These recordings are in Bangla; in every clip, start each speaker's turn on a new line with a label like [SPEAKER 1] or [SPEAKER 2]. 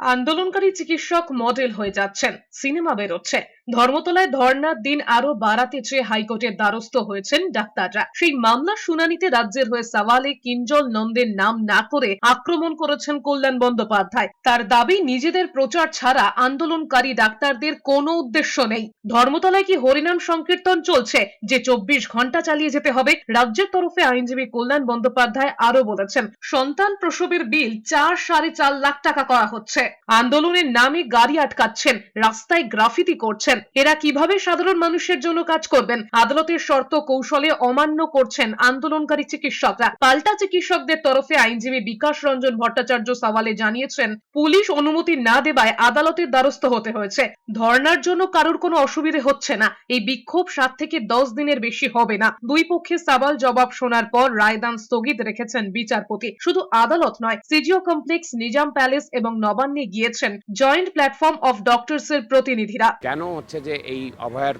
[SPEAKER 1] আন্দোলনকারী চিকিৎসক মডেল হয়ে যাচ্ছেন। সিনেমা বেরোচ্ছে। ধর্মতলায় ধর্নার দিন আরও বাড়াতে চেয়ে হাইকোর্টের দ্বারস্থ হয়েছেন ডাক্তাররা। সেই মামলার শুনানিতে রাজ্যের হয়ে সওয়ালে কিঞ্জল নন্দের নাম না করে আক্রমণ করেছেন কল্যাণ বন্দ্যোপাধ্যায়। তার দাবি, নিজেদের প্রচার ছাড়া আন্দোলনকারী ডাক্তারদের কোনো উদ্দেশ্য নেই। ধর্মতলায় কি হরিনাম সংকীর্তন চলছে? যে চব্বিশ ঘণ্টা চালিয়ে যেতে হবে? রাজ্যের তরফে আইনজীবী কল্যাণ বন্দ্যোপাধ্যায় আরও বলেছেন, সন্তান প্রসবের বিল চার সাড়ে চার লাখ টাকা করা হচ্ছে। আন্দোলনের নামে গাড়ি আটকাচ্ছেন, রাস্তায় গ্রাফিতি করছেন। এরা কীভাবে সাধারণ মানুষের জন্য কাজ করবেন? আদালতের শর্ত কৌশলে অমান্য করছেন আন্দোলনকারী চিকিৎসকরা। পাল্টা চিকিৎসকদের তরফে আইনজীবী বিকাশ রঞ্জন ভট্টাচার্য সওয়ালে জানিয়েছেন, পুলিশ অনুমতি না দেওয়ায় আদালতের দ্বারস্থ হতে হয়েছে। ধর্নার জন্য কারোর কোনো অসুবিধে হচ্ছে না। এই বিক্ষোভ সাত থেকে দশ দিনের বেশি হবে না। দুই পক্ষে সাবাল জবাব শোনার পর রায়দান স্থগিত রেখেছেন বিচারপতি। শুধু আদালত নয়, সিজিও কমপ্লেক্স, নিজাম প্যালেস এবং নবান্নে গিয়েছেন জয়েন্ট প্ল্যাটফর্ম অফ ডক্টরস এর প্রতিনিধিরা।
[SPEAKER 2] কেন হচ্ছে যে এই অভয়ার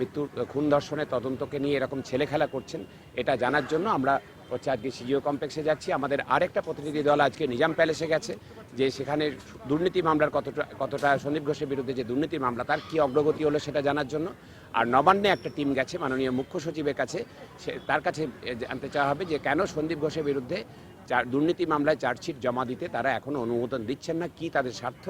[SPEAKER 2] মৃত্যুর খুন ধর্ষণের তদন্তকে নিয়ে এরকম ছেলে খেলা করছেন, এটা জানার জন্য আমরা হচ্ছে আজকে সিজিও কমপ্লেক্সে যাচ্ছি। আমাদের আরেকটা প্রতিনিধি দল আজকে নিজাম প্যালেসে গেছে, যে সেখানে দুর্নীতি মামলার কতটা কতটা সন্দীপ ঘোষের বিরুদ্ধে যে দুর্নীতি মামলা, তার কি অগ্রগতি হলো সেটা জানার জন্য। আর নবান্নে একটা টিম গেছে, মাননীয় মুখ্য সচিবের কাছে, সে, তার কাছে জানতে চাওয়া হবে যে কেন সন্দীপ ঘোষের বিরুদ্ধে দুর্নীতি মামলায় চার্জশিট জমা দিতে তারা এখনও অনুমোদন দিচ্ছেন না, কি তাদের স্বার্থ?